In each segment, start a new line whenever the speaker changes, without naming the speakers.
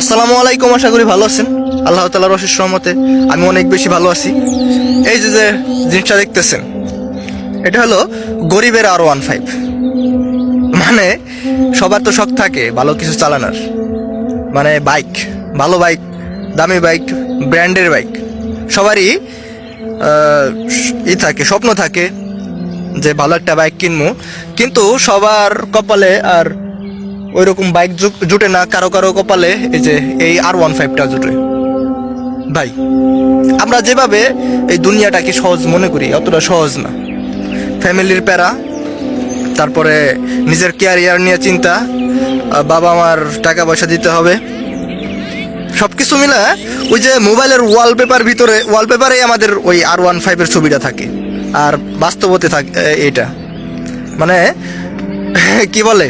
আসসালামু আলাইকুম, আশা করি ভালো আছেন। আল্লাহ তালার অশেষ রহমতে আমি অনেক বেশি ভালো আছি। এই যে যে জিনিসটা দেখতেছেন, এটা হলো গরিবের আর ওয়ান ফাইভ মানে সবার তো শখ থাকে ভালো কিছু চালানোর। মানে বাইক ভালো বাইক দামি বাইক ব্র্যান্ডের বাইক সবারই ই থাকে, স্বপ্ন থাকে যে ভালো একটা বাইক কিনবো। কিন্তু সবার কপালে আর ওই রকম বাইক জুটে না, কারও কারও কপালে এই যে এই আর ওয়ান ফাইভটা জুটে। ভাই, আমরা যেভাবে এই দুনিয়াটাকে সহজ মনে করি, অতটা সহজ না। ফ্যামিলির প্যারা, তারপরে নিজের ক্যারিয়ার নিয়ে চিন্তা বাবা মার টাকা পয়সা দিতে হবে। সব কিছু মিলে ওই যে মোবাইলের ওয়ালপেপার ভিতরে ওয়ালপেপারে আমাদের ওই আর ওয়ান ফাইভের ছবিটা থাকে। আর বাস্তবতে থাকে এটা মানে কি বলে?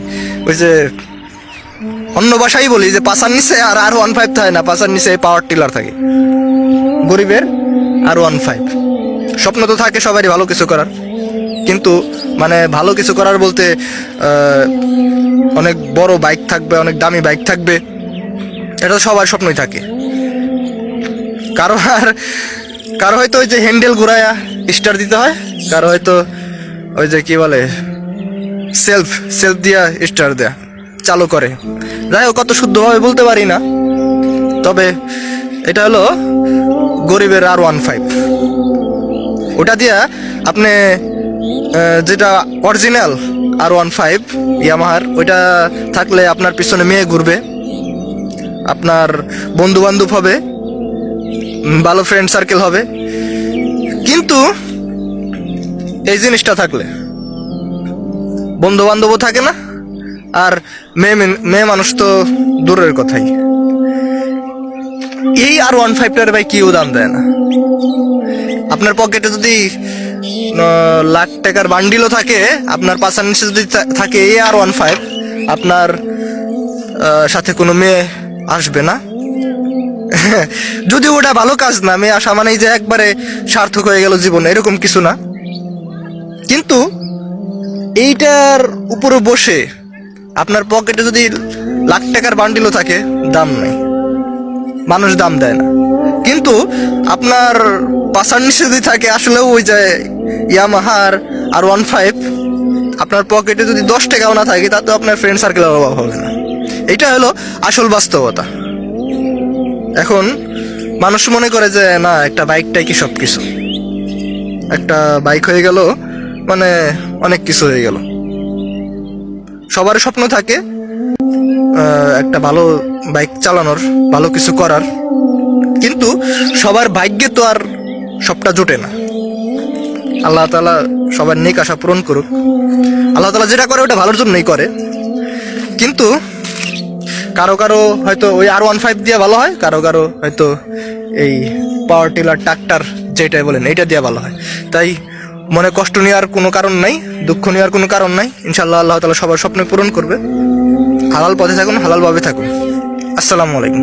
ওই যে অন্য ভাষাই বলি, যে পাশার নিচে আর আর ওয়ান ফাইভ থাকে না, পাশার নিচে পাওয়ার টিলার থাকে। গরিবের আর ওয়ান ফাইভ স্বপ্ন তো থাকে সবারই ভালো কিছু করার। কিন্তু মানে ভালো কিছু করার বলতে অনেক বড় বাইক থাকবে, অনেক দামি বাইক থাকবে, এটা তো সবার স্বপ্নই থাকে। কারও আর, কারও হয়তো ওই যে হ্যান্ডেল ঘুরায়া স্টার দিতে হয়, কারও হয়তো ওই যে কি বলে সেলফ সেলফ দিয়া স্টার দেয়া। চালু করে। যাই হোক, কত শুদ্ধভাবে বলতে পারি না। তবে এটা হলো গরিবের আর ওয়ান ফাইভ। ওটা দিয়া আপনি যেটা অরিজিনাল আর ওয়ান ফাইভ ইয়ামাহার, ওইটা থাকলে আপনার পিছনে মেয়ে ঘুরবে, আপনার বন্ধু বান্ধব হবে, ভালো ফ্রেন্ড সার্কেল হবে। কিন্তু এই জিনিসটা থাকলে বন্ধু বান্ধবও থাকে না আর মেয়ে মেন- মেয়ে মানুষ তো দূরের কথাই। এই আর ওয়ান ফাইভটার ভাই কেউ দাম দেয় না। আপনার পকেটে যদি লাখ টাকার বান্ডিলও থাকে, আপনার নিচে যদি থাকে এই আর ওয়ান ফাইভ আপনার সাথে কোনো মেয়ে আসবে না। যদি ওটা ভালো কাজ না, মেয়ে আসা মানেই যে একবারে সার্থক হয়ে গেল জীবন, এরকম কিছু না। কিন্তু এইটার উপরে বসে আপনার পকেটে যদি লাখ টাকার বান্ডিলও থাকে, দাম নাই। মানুষ দাম দেয় না। কিন্তু আপনার পাশার নিচে যদি থাকে, আসলেও ওই যে ইয়ামাহার আর ওয়ান ফাইভ আপনার পকেটে যদি দশ টাকাও না থাকে, তাতে আপনার ফ্রেন্ড সার্কেলের অভাব হবে না। এটা হলো আসল বাস্তবতা। এখন মানুষ মনে করে যে, না, একটা বাইকটাই কি সব কিছু একটা বাইক হয়ে গেল মানে অনেক কিছু হয়ে গেল। সবার স্বপ্ন থাকে একটা ভালো বাইক চালানোর, ভালো কিছু করার। কিন্তু সবার ভাগ্যে তো আর সবটা জোটে না। আল্লাহ তালা সবার নেক আশা পূরণ করুক। আল্লাহ তালা যেটা করে, ওটা ভালোর জন্যই করে। কিন্তু কারও কারও হয়তো ওই আর ওয়ান ফাইভ দিয়ে ভালো হয়, কারও কারও হয়তো এই পাওয়ার টিলার ট্রাক্টর যেটাই বলেন, এইটা দিয়ে ভালো হয়। তাই মনে কষ্ট নেওয়ার কোনো কারণ নাই, দুঃখ নেওয়ার কোনো কারণ নাই। ইনশাল্লাহ আল্লাহ তালা সবার স্বপ্ন পূরণ করবে। হালাল পথে থাকুন, হালালভাবে থাকুন। আসসালামু আলাইকুম।